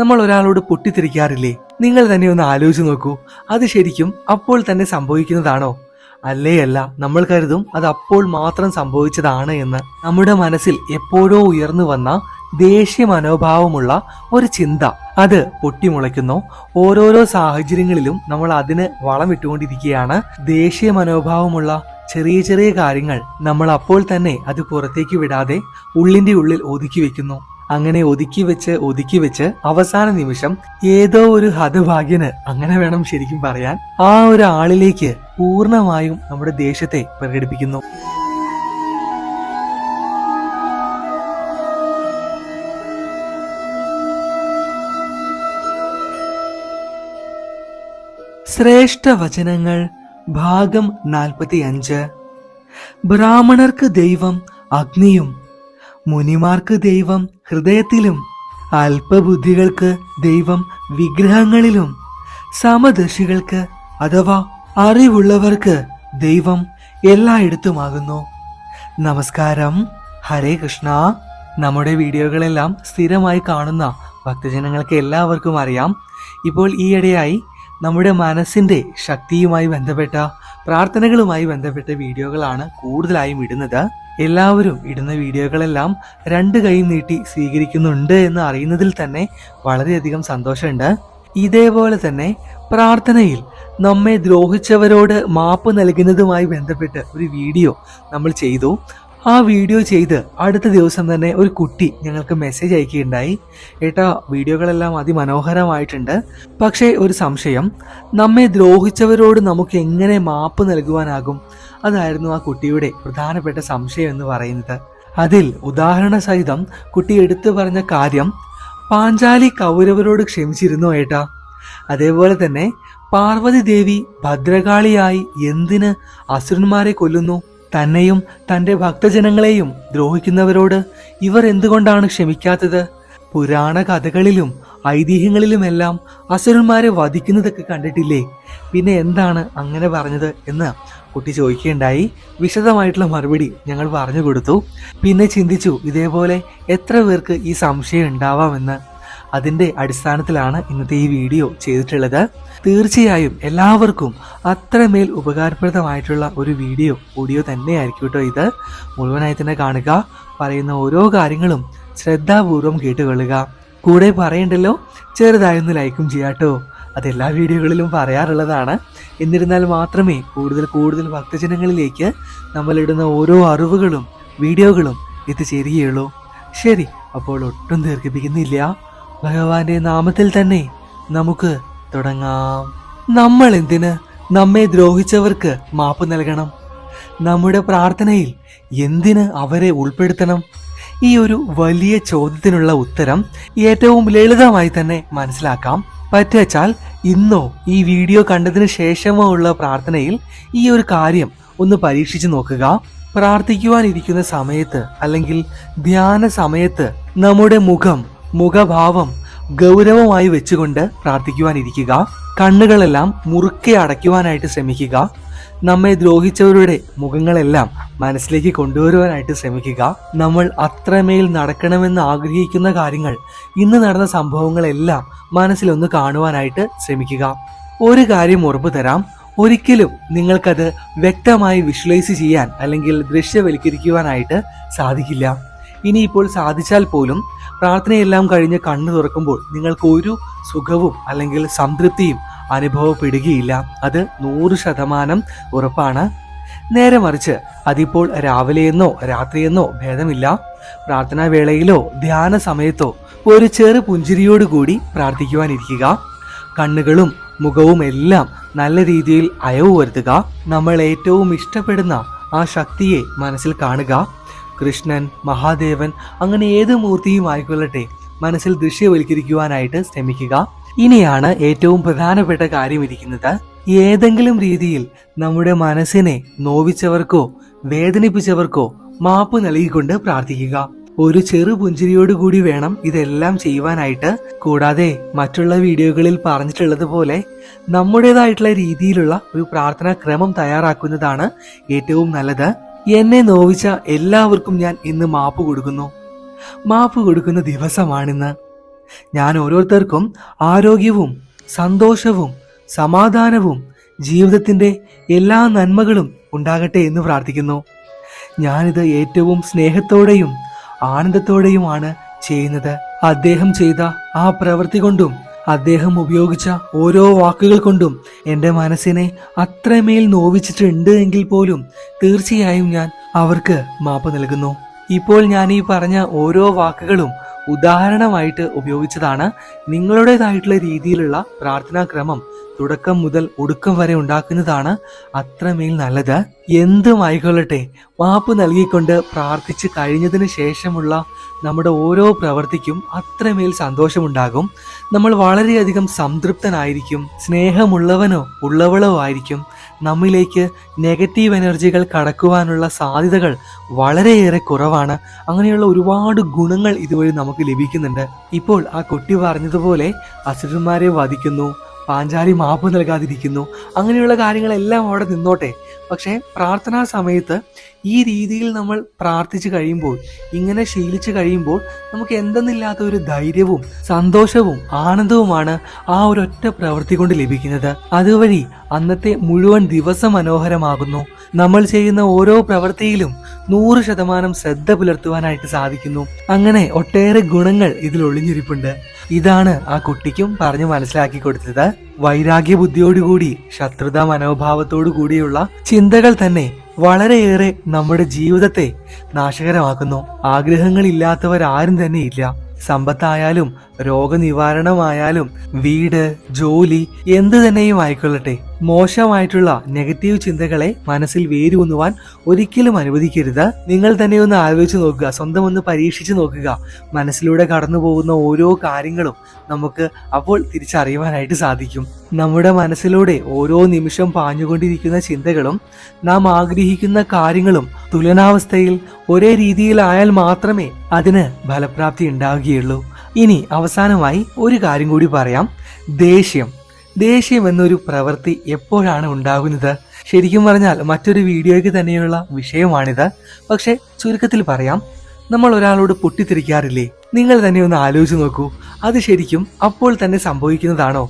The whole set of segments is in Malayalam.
നമ്മൾ ഒരാളോട് പൊട്ടിത്തെറിക്കാറില്ലേ? നിങ്ങൾ തന്നെ ഒന്ന് ആലോചിച്ച് നോക്കൂ. അത് ശരിക്കും അപ്പോൾ തന്നെ സംഭവിക്കുന്നതാണോ? അല്ലേ അല്ല നമ്മൾ കരുതും അത് അപ്പോൾ മാത്രം സംഭവിച്ചതാണ് എന്ന്. നമ്മുടെ മനസ്സിൽ എപ്പോഴോ ഉയർന്നു വന്ന ദേഷ്യ മനോഭാവമുള്ള ഒരു ചിന്ത. അത് പൊട്ടിമുളയ്ക്കുന്നു. ഓരോരോ സാഹചര്യങ്ങളിലും നമ്മൾ അതിന് വളമിട്ടുകൊണ്ടിരിക്കുകയാണ് ദേഷ്യ മനോഭാവമുള്ള ചെറിയ ചെറിയ കാര്യങ്ങൾ നമ്മൾ അപ്പോൾ തന്നെ അത് പുറത്തേക്ക് വിടാതെ ഉള്ളിന്റെ ഉള്ളിൽ ഒതുക്കി വെക്കുന്നു. അങ്ങനെ ഒതുക്കി വെച്ച് ഒതുക്കി വെച്ച് അവസാന നിമിഷം ഏതോ ഒരു ഹതഭാഗ്യന് അങ്ങനെ വേണം ശരിക്കും പറയാൻ. ആ ഒരു ആളിലേക്ക് പൂർണമായും നമ്മുടെ ദേശത്തെ പ്രകടിപ്പിക്കുന്നു. ശ്രേഷ്ഠ വചനങ്ങൾ ഭാഗം നാൽപ്പത്തിയഞ്ച്. ബ്രാഹ്മണർക്ക് ദൈവം അഗ്നിയും മുനിമാർക്ക് ദൈവം ഹൃദയത്തിലും അല്പബുദ്ധികൾക്ക് ദൈവം വിഗ്രഹങ്ങളിലും സമദർശികൾക്ക് അഥവാ അറിവുള്ളവർക്ക് ദൈവം എല്ലായിടത്തുമാകുന്നു. നമസ്കാരം. ഹരേ കൃഷ്ണ. നമ്മുടെ വീഡിയോകളെല്ലാം സ്ഥിരമായി കാണുന്ന ഭക്തജനങ്ങൾക്ക് എല്ലാവർക്കും അറിയാം. ഇപ്പോൾ ഈയിടെയായി നമ്മുടെ മനസ്സിന്റെ ശക്തിയുമായി ബന്ധപ്പെട്ട പ്രാർത്ഥനകളുമായി ബന്ധപ്പെട്ട വീഡിയോകളാണ് കൂടുതലായും ഇടുന്നത്. എല്ലാവരും ഇടുന്ന വീഡിയോകളെല്ലാം രണ്ട് കൈ നീട്ടി സ്വീകരിക്കുന്നുണ്ട് എന്ന് അറിയുന്നതിൽ തന്നെ വളരെയധികം സന്തോഷമുണ്ട്. ഇതേപോലെ തന്നെ പ്രാർത്ഥനയിൽ നമ്മെ ദ്രോഹിച്ചവരോട് മാപ്പ് നൽകുന്നതുമായി ബന്ധപ്പെട്ട് ഒരു വീഡിയോ നമ്മൾ ചെയ്തു. ആ വീഡിയോ ചെയ്ത് അടുത്ത ദിവസം തന്നെ ഒരു കുട്ടി ഞങ്ങൾക്ക് മെസ്സേജ് അയക്കുകയുണ്ടായി. ഏട്ടാ വീഡിയോകളെല്ലാം അതിമനോഹരമായിട്ടുണ്ട്. പക്ഷേ ഒരു സംശയം. നമ്മെ ദ്രോഹിച്ചവരോട് നമുക്ക് എങ്ങനെ മാപ്പ് നൽകുവാനാകും? അതായിരുന്നു ആ കുട്ടിയുടെ പ്രധാനപ്പെട്ട സംശയം എന്ന് പറയുന്നത്. അതിൽ ഉദാഹരണ സഹിതം കുട്ടി എടുത്തു പറഞ്ഞ കാര്യം പാഞ്ചാലി കൗരവരോട് ക്ഷമിച്ചിരുന്നോ ഏട്ടാ? അതേപോലെ തന്നെ പാർവതി ദേവി ഭദ്രകാളിയായി എന്തിന് അസുരന്മാരെ കൊല്ലുന്നു? തന്നെയും തന്റെ ഭക്തജനങ്ങളെയും ദ്രോഹിക്കുന്നവരോട് ഇവർ എന്തുകൊണ്ടാണ് ക്ഷമിക്കാത്തത്? പുരാണ കഥകളിലും ഐതിഹ്യങ്ങളിലുമെല്ലാം അസുരന്മാരെ വധിക്കുന്നതൊക്കെ കണ്ടിട്ടില്ലേ? പിന്നെ എന്താണ് അങ്ങനെ പറഞ്ഞത് എന്ന് കുട്ടി ചോദിക്കുകയുണ്ടായി. വിശദമായിട്ടുള്ള മറുപടി ഞങ്ങൾ പറഞ്ഞു കൊടുത്തു. പിന്നെ ചിന്തിച്ചു ഇതേപോലെ എത്ര പേർക്ക് ഈ സംശയം ഉണ്ടാവാമെന്ന്. അതിന്റെ അടിസ്ഥാനത്തിലാണ് ഇന്നത്തെ ഈ വീഡിയോ ചെയ്തിട്ടുള്ളത്. തീർച്ചയായും എല്ലാവർക്കും അത്രമേൽ ഉപകാരപ്രദമായിട്ടുള്ള ഒരു വീഡിയോ ഓഡിയോ തന്നെയായിരിക്കും കേട്ടോ ഇത്. മുഴുവനായി തന്നെ കാണുക പറയുന്ന ഓരോ കാര്യങ്ങളും ശ്രദ്ധാപൂർവം കേട്ടുകൊള്ളുക. കൂടെ പറയണ്ടല്ലോ? ചെറുതായൊന്ന് ലൈക്കും ചെയ്യാട്ടോ. അതെല്ലാ വീഡിയോകളിലും പറയാറുള്ളതാണ്. എന്നിരുന്നാൽ മാത്രമേ കൂടുതൽ കൂടുതൽ ഭക്തജനങ്ങളിലേക്ക് നമ്മളിടുന്ന ഓരോ അറിവുകളും വീഡിയോകളും എത്തിച്ചേരുകയുള്ളൂ. ശരി അപ്പോൾ ഒട്ടും ദീർഘിപ്പിക്കുന്നില്ല. ഭഗവാന്റെ നാമത്തിൽ തന്നെ നമുക്ക് തുടങ്ങാം. നമ്മൾ എന്തിന് നമ്മെ ദ്രോഹിച്ചവർക്ക് മാപ്പ് നൽകണം? നമ്മുടെ പ്രാർത്ഥനയിൽ എന്തിന് അവരെ ഉൾപ്പെടുത്തണം? ഈ ഒരു വലിയ ചോദ്യത്തിനുള്ള ഉത്തരം ഏറ്റവും ലളിതമായി തന്നെ മനസ്സിലാക്കാം. പറ്റുവച്ചാൽ ഇന്നോ ഈ വീഡിയോ കണ്ടതിന് ശേഷമോ ഉള്ള പ്രാർത്ഥനയിൽ ഈ ഒരു കാര്യം ഒന്ന് പരീക്ഷിച്ചു നോക്കുക. പ്രാർത്ഥിക്കുവാനിരിക്കുന്ന സമയത്ത് അല്ലെങ്കിൽ ധ്യാന സമയത്ത് നമ്മുടെ മുഖം മുഖഭാവം ഗൗരവമായി വെച്ചുകൊണ്ട് പ്രാർത്ഥിക്കുവാനിരിക്കുക. കണ്ണുകളെല്ലാം മുറുക്കെ അടയ്ക്കുവാനായിട്ട് ശ്രമിക്കുക. നമ്മെ ദ്രോഹിച്ചവരുടെ മുഖങ്ങളെല്ലാം മനസ്സിലേക്ക് കൊണ്ടുവരുവാനായിട്ട് ശ്രമിക്കുക. നമ്മൾ അത്രമേൽ നടക്കണമെന്ന് ആഗ്രഹിക്കുന്ന കാര്യങ്ങൾ ഇന്ന് നടന്ന സംഭവങ്ങളെല്ലാം മനസ്സിലൊന്ന് കാണുവാനായിട്ട് ശ്രമിക്കുക. ഒരു കാര്യം ഉറപ്പു തരാം. ഒരിക്കലും നിങ്ങൾക്കത് വ്യക്തമായി വിഷ്വലൈസ് ചെയ്യാൻ അല്ലെങ്കിൽ ദൃശ്യവൽക്കരിക്കുവാനായിട്ട് സാധിക്കില്ല. ഇനിയിപ്പോൾ സാധിച്ചാൽ പോലും പ്രാർത്ഥനയെല്ലാം കഴിഞ്ഞ് കണ്ണു തുറക്കുമ്പോൾ നിങ്ങൾക്ക് ഒരു സുഖവും അല്ലെങ്കിൽ സംതൃപ്തിയും അനുഭവപ്പെടുകയില്ല. അത് നൂറ് ശതമാനം ഉറപ്പാണ്. നേരെ മറിച്ച് അതിപ്പോൾ രാവിലെയെന്നോ രാത്രിയെന്നോ ഭേദമില്ല. പ്രാർത്ഥനാ വേളയിലോ ധ്യാന സമയത്തോ ഒരു ചെറു പുഞ്ചിരിയോടുകൂടി പ്രാർത്ഥിക്കുവാനിരിക്കുക. കണ്ണുകളും മുഖവും എല്ലാം നല്ല രീതിയിൽ അയവ് വരുത്തുക. നമ്മൾ ഏറ്റവും ഇഷ്ടപ്പെടുന്ന ആ ശക്തിയെ മനസ്സിൽ കാണുക. കൃഷ്ണൻ മഹാദേവൻ അങ്ങനെ ഏത് മൂർത്തിയും ആയിക്കൊള്ളട്ടെ. മനസ്സിൽ ദൃശ്യവൽക്കരിക്കുവാനായിട്ട് ശ്രമിക്കുക. ഇനിയാണ് ഏറ്റവും പ്രധാനപ്പെട്ട കാര്യം ഇരിക്കുന്നത്. ഏതെങ്കിലും രീതിയിൽ നമ്മുടെ മനസ്സിനെ നോവിച്ചവർക്കോ വേദനിപ്പിച്ചവർക്കോ മാപ്പ് നൽകിക്കൊണ്ട് പ്രാർത്ഥിക്കുക. ഒരു ചെറു പുഞ്ചിരിയോടുകൂടി വേണം ഇതെല്ലാം ചെയ്യുവാനായിട്ട്. കൂടാതെ മറ്റുള്ള വീഡിയോകളിൽ പറഞ്ഞിട്ടുള്ളതുപോലെ നമ്മുടേതായിട്ടുള്ള രീതിയിലുള്ള ഒരു പ്രാർത്ഥനാ ക്രമം തയ്യാറാക്കുന്നതാണ് ഏറ്റവും നല്ലത്. എന്നെ നോവിച്ച എല്ലാവർക്കും ഞാൻ ഇന്ന് മാപ്പ് കൊടുക്കുന്നു. മാപ്പ് കൊടുക്കുന്ന ദിവസമാണിന്ന്. ഞാൻ ഓരോരുത്തർക്കും ആരോഗ്യവും സന്തോഷവും സമാധാനവും ജീവിതത്തിന്റെ എല്ലാ നന്മകളും ഉണ്ടാകട്ടെ എന്ന് പ്രാർത്ഥിക്കുന്നു. ഞാനിത് ഏറ്റവും സ്നേഹത്തോടെയും ആനന്ദത്തോടെയുമാണ് ചെയ്യുന്നത്. അദ്ദേഹം ചെയ്ത ആ പ്രവൃത്തി കൊണ്ടും അദ്ദേഹം ഉപയോഗിച്ച ഓരോ വാക്കുകൾ കൊണ്ടും എന്റെ മനസ്സിനെ അത്രമേൽ നോവിച്ചിട്ടുണ്ട് എങ്കിൽ പോലും തീർച്ചയായും ഞാൻ അവർക്ക് മാപ്പ് നൽകുന്നു. ഇപ്പോൾ ഞാൻ ഈ പറഞ്ഞ ഓരോ വാക്കുകളും ഉദാഹരണമായിട്ട് ഉപയോഗിച്ചതാണ് നിങ്ങളുടേതായിട്ടുള്ള രീതിയിലുള്ള പ്രാർത്ഥനാക്രമം തുടക്കം മുതൽ ഒടുക്കം വരെ ഉണ്ടാക്കുന്നതാണ് അത്രമേൽ നല്ലത്. എന്തുമായിക്കൊള്ളട്ടെ മാപ്പ് നൽകിക്കൊണ്ട് പ്രാർത്ഥിച്ച് കഴിഞ്ഞതിന് ശേഷമുള്ള നമ്മുടെ ഓരോ പ്രവൃത്തിക്കും അത്രമേൽ സന്തോഷമുണ്ടാകും. നമ്മൾ വളരെയധികം സംതൃപ്തനായിരിക്കും. സ്നേഹമുള്ളവനോ ഉള്ളവളോ ആയിരിക്കും. നമ്മിലേക്ക് നെഗറ്റീവ് എനർജികൾ കടക്കുവാനുള്ള സാധ്യതകൾ വളരെയേറെ കുറവാണ്. അങ്ങനെയുള്ള ഒരുപാട് ഗുണങ്ങൾ ഇതുവഴി നമുക്ക് ലഭിക്കുന്നുണ്ട്. ഇപ്പോൾ ആ കുട്ടി പറഞ്ഞതുപോലെ അസുരന്മാരെ വധിക്കുന്നു പാഞ്ചാലി മാപ്പ് നൽകാതിരിക്കുന്നു അങ്ങനെയുള്ള കാര്യങ്ങളെല്ലാം അവിടെ നിന്നോട്ടെ. പക്ഷേ പ്രാർത്ഥനാ സമയത്ത് ഈ രീതിയിൽ നമ്മൾ പ്രാർത്ഥിച്ചു കഴിയുമ്പോൾ ഇങ്ങനെ ശീലിച്ചു കഴിയുമ്പോൾ നമുക്ക് എന്തെന്നില്ലാത്ത ഒരു ധൈര്യവും സന്തോഷവും ആനന്ദവുമാണ് ആ ഒരൊറ്റ പ്രവൃത്തി കൊണ്ട് ലഭിക്കുന്നത്. അതുവഴി അന്നത്തെ മുഴുവൻ ദിവസം മനോഹരമാകുന്നു നമ്മൾ ചെയ്യുന്ന ഓരോ പ്രവൃത്തിയിലും നൂറ് ശതമാനം ശ്രദ്ധ പുലർത്തുവാനായിട്ട് സാധിക്കുന്നു. അങ്ങനെ ഒട്ടേറെ ഗുണങ്ങൾ ഇതിൽ ഒളിഞ്ഞിരിപ്പുണ്ട് ഇതാണ് ആ കുട്ടിക്കും പറഞ്ഞു മനസ്സിലാക്കി കൊടുത്തത്. വൈരാഗ്യ ബുദ്ധിയോടുകൂടി ശത്രുതാ മനോഭാവത്തോടു കൂടിയുള്ള ചിന്തകൾ തന്നെ വളരെയേറെ നമ്മുടെ ജീവിതത്തെ നാശകരമാക്കുന്നു. ആഗ്രഹങ്ങളില്ലാത്തവരാരും തന്നെ ഇല്ല. സമ്പത്തായാലും രോഗനിവാരണമായാലും വീട് ജോലി എന്ത് തന്നെയും ആയിക്കൊള്ളട്ടെ. മോശമായിട്ടുള്ള നെഗറ്റീവ് ചിന്തകളെ മനസ്സിൽ വേരൂന്നുവാൻ ഒരിക്കലും അനുവദിക്കരുത്. നിങ്ങൾ തന്നെ ഒന്ന് ആലോചിച്ച് നോക്കുക സ്വന്തം ഒന്ന് പരീക്ഷിച്ച് നോക്കുക. മനസ്സിലൂടെ കടന്നു പോകുന്ന ഓരോ കാര്യങ്ങളും നമുക്ക് അപ്പോൾ തിരിച്ചറിയുവാനായിട്ട് സാധിക്കും. നമ്മുടെ മനസ്സിലൂടെ ഓരോ നിമിഷം പാഞ്ഞുകൊണ്ടിരിക്കുന്ന ചിന്തകളും നാം ആഗ്രഹിക്കുന്ന കാര്യങ്ങളും തുലനാവസ്ഥയിൽ ഒരേ രീതിയിലായാൽ മാത്രമേ അതിന് ഫലപ്രാപ്തി ഉണ്ടാവുകയുള്ളൂ. ഇനി അവസാനമായി ഒരു കാര്യം കൂടി പറയാം. ദേഷ്യം. ദേഷ്യം എന്നൊരു പ്രവൃത്തി എപ്പോഴാണ് ഉണ്ടാകുന്നത്? ശരിക്കും പറഞ്ഞാൽ മറ്റൊരു വീഡിയോയ്ക്ക് തന്നെയുള്ള വിഷയമാണിത്. പക്ഷെ ചുരുക്കത്തിൽ പറയാം. നമ്മൾ ഒരാളോട് പൊട്ടിത്തെറിക്കാറില്ലേ? നിങ്ങൾ തന്നെ ഒന്ന് ആലോചിച്ച് നോക്കൂ. അത് ശരിക്കും അപ്പോൾ തന്നെ സംഭവിക്കുന്നതാണോ?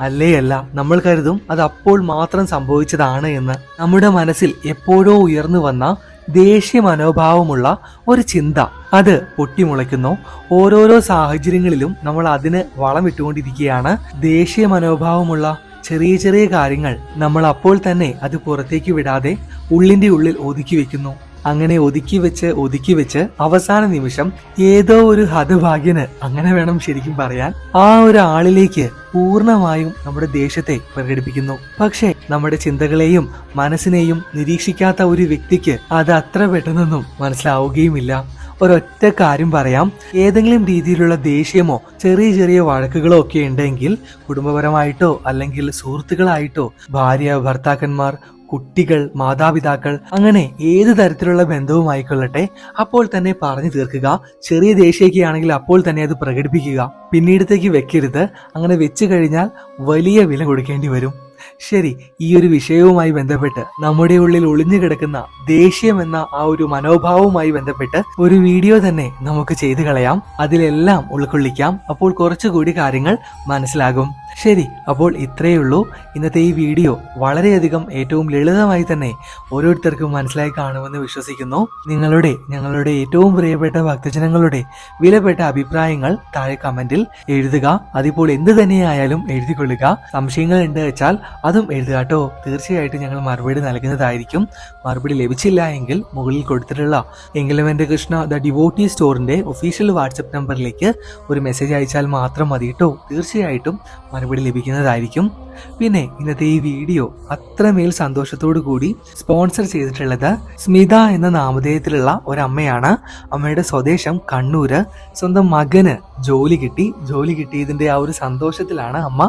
അല്ലേ അല്ല നമ്മൾ കരുതും അത് അപ്പോൾ മാത്രം സംഭവിച്ചതാണ് എന്ന്. നമ്മുടെ മനസ്സിൽ എപ്പോഴോ ഉയർന്നു വന്ന ദേഷ്യ മനോഭാവമുള്ള ഒരു ചിന്ത. അത് പൊട്ടിമുളയ്ക്കുന്നു. ഓരോരോ സാഹചര്യങ്ങളിലും നമ്മൾ അതിന് വളമിട്ടുകൊണ്ടിരിക്കുകയാണ് ദേഷ്യ മനോഭാവമുള്ള ചെറിയ ചെറിയ കാര്യങ്ങൾ നമ്മൾ അപ്പോൾ തന്നെ അത് പുറത്തേക്ക് വിടാതെ ഉള്ളിന്റെ ഉള്ളിൽ ഒതുക്കി വെക്കുന്നു. അങ്ങനെ ഒതുക്കി വെച്ച് ഒതുക്കി വെച്ച് അവസാന നിമിഷം ഏതോ ഒരു ഹതഭാഗ്യന് അങ്ങനെ വേണം ശരിക്കും പറയാൻ. ആ ഒരു ആളിലേക്ക് പൂർണമായും നമ്മുടെ ദേശത്തെ പ്രകടിപ്പിക്കുന്നു. പക്ഷേ നമ്മുടെ ചിന്തകളെയും മനസ്സിനെയും നിരീക്ഷിക്കാത്ത ഒരു വ്യക്തിക്ക് അത് അത്ര പെട്ടെന്നൊന്നും മനസ്സിലാവുകയുമില്ല. ഒരൊറ്റ കാര്യം പറയാം. ഏതെങ്കിലും രീതിയിലുള്ള ദേഷ്യമോ ചെറിയ ചെറിയ വഴക്കുകളോ ഒക്കെ ഉണ്ടെങ്കിൽ കുടുംബപരമായിട്ടോ അല്ലെങ്കിൽ സുഹൃത്തുക്കളായിട്ടോ ഭാര്യ ഭർത്താക്കന്മാർ കുട്ടികൾ മാതാപിതാക്കൾ അങ്ങനെ ഏത് തരത്തിലുള്ള ബന്ധവുമായിക്കൊള്ളട്ടെ അപ്പോൾ തന്നെ പറഞ്ഞു തീർക്കുക. ചെറിയ ദേഷ്യമൊക്കെയാണെങ്കിൽ അപ്പോൾ തന്നെ അത് പ്രകടിപ്പിക്കുക. പിന്നീടത്തേക്ക് വെക്കരുത്. അങ്ങനെ വെച്ചു കഴിഞ്ഞാൽ വലിയ വില കൊടുക്കേണ്ടി വരും. ശരി ഈ ഒരു വിഷയവുമായി ബന്ധപ്പെട്ട് നമ്മുടെ ഉള്ളിൽ ഒളിഞ്ഞു കിടക്കുന്ന ദേഷ്യം എന്ന ആ ഒരു മനോഭാവവുമായി ബന്ധപ്പെട്ട് ഒരു വീഡിയോ തന്നെ നമുക്ക് ചെയ്തു കളയാം. അതിലെല്ലാം ഉൾക്കൊള്ളിക്കാം. അപ്പോൾ കുറച്ചുകൂടി കാര്യങ്ങൾ മനസ്സിലാകും. ശരി അപ്പോൾ ഇത്രയേ ഉള്ളൂ. ഇന്നത്തെ ഈ വീഡിയോ വളരെയധികം ഏറ്റവും ലളിതമായി തന്നെ ഓരോരുത്തർക്കും മനസ്സിലായി കാണുമെന്ന് വിശ്വസിക്കുന്നു. നിങ്ങളുടെ ഞങ്ങളുടെ ഏറ്റവും പ്രിയപ്പെട്ട ഭക്തജനങ്ങളുടെ വിലപ്പെട്ട അഭിപ്രായങ്ങൾ താഴെ കമന്റിൽ എഴുതുക. അതിപ്പോൾ എന്ത് തന്നെയായാലും എഴുതിക്കൊള്ളുക. സംശയങ്ങൾ ഉണ്ട് വെച്ചാൽ അതും എഴുതുക കേട്ടോ. തീർച്ചയായിട്ടും ഞങ്ങൾ മറുപടി നൽകുന്നതായിരിക്കും. മറുപടി ലഭിച്ചില്ല എങ്കിൽ മുകളിൽ കൊടുത്തിട്ടുള്ള എങ്കിലും എന്റെ കൃഷ്ണ ദ ഡിവോട്ടി സ്റ്റോറിന്റെ ഒഫീഷ്യൽ വാട്സപ്പ് നമ്പറിലേക്ക് ഒരു മെസ്സേജ് അയച്ചാൽ മാത്രം മതി കേട്ടോ. തീർച്ചയായിട്ടും മറുപടി ലഭിക്കുന്നതായിരിക്കും. പിന്നെ ഇന്നത്തെ ഈ വീഡിയോ അത്രമേൽ സന്തോഷത്തോടു കൂടി സ്പോൺസർ ചെയ്തിട്ടുള്ളത് സ്മിത എന്ന നാമധേയത്തിലുള്ള ഒരമ്മയാണ്. അമ്മയുടെ സ്വദേശം കണ്ണൂര്. സ്വന്തം മകന് ജോലി കിട്ടി. ജോലി കിട്ടിയതിന്റെ ആ ഒരു സന്തോഷത്തിലാണ് അമ്മ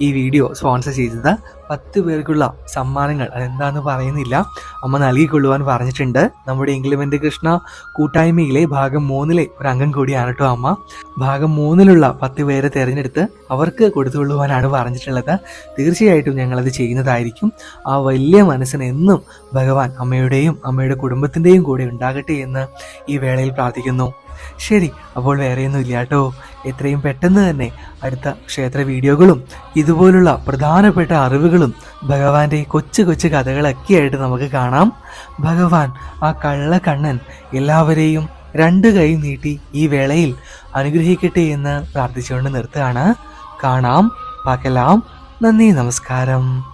ഈ വീഡിയോ സ്പോൺസർ ചെയ്തത്. പത്ത് പേർക്കുള്ള സമ്മാനങ്ങൾ. അതെന്താന്ന് പറയുന്നില്ല. അമ്മ നൽകിക്കൊള്ളുവാൻ പറഞ്ഞിട്ടുണ്ട്. നമ്മുടെ ഇംഗ്ലിമെന്റ് കൃഷ്ണ കൂട്ടായ്മയിലെ ഭാഗം മൂന്നിലെ ഒരു അംഗം കൂടിയാണ് കേട്ടോ അമ്മ. ഭാഗം മൂന്നിലുള്ള പത്ത് പേരെ തിരഞ്ഞെടുത്ത് അവർക്ക് കൊടുത്തുകൊള്ളുവാനാണ് പറഞ്ഞിട്ടുള്ളത്. തീർച്ചയായിട്ടും ഞങ്ങളത് ചെയ്യുന്നതായിരിക്കും. ആ വലിയ മനസ്സിന് എന്നും ഭഗവാൻ അമ്മയുടെയും അമ്മയുടെ കുടുംബത്തിന്റെയും കൂടെ ഉണ്ടാകട്ടെ എന്ന് ഈ വേളയിൽ പ്രാർത്ഥിക്കുന്നു. ശരി അപ്പോൾ വേറെയൊന്നും ഇല്ല കേട്ടോ. എത്രയും പെട്ടെന്ന് തന്നെ അടുത്ത ക്ഷേത്ര വീഡിയോകളും ഇതുപോലുള്ള പ്രധാനപ്പെട്ട അറിവുകളും ഭഗവാന്റെ കൊച്ചു കൊച്ചു കഥകളൊക്കെ ആയിട്ട് നമുക്ക് കാണാം. ഭഗവാൻ ആ കള്ള കണ്ണൻ എല്ലാവരെയും രണ്ട് കൈ നീട്ടി ഈ വേളയിൽ അനുഗ്രഹിക്കട്ടെ എന്ന് പ്രാർത്ഥിച്ചുകൊണ്ട് നിർത്തുകയാണ്. കാണാം പാക്കലാം നന്ദി നമസ്കാരം.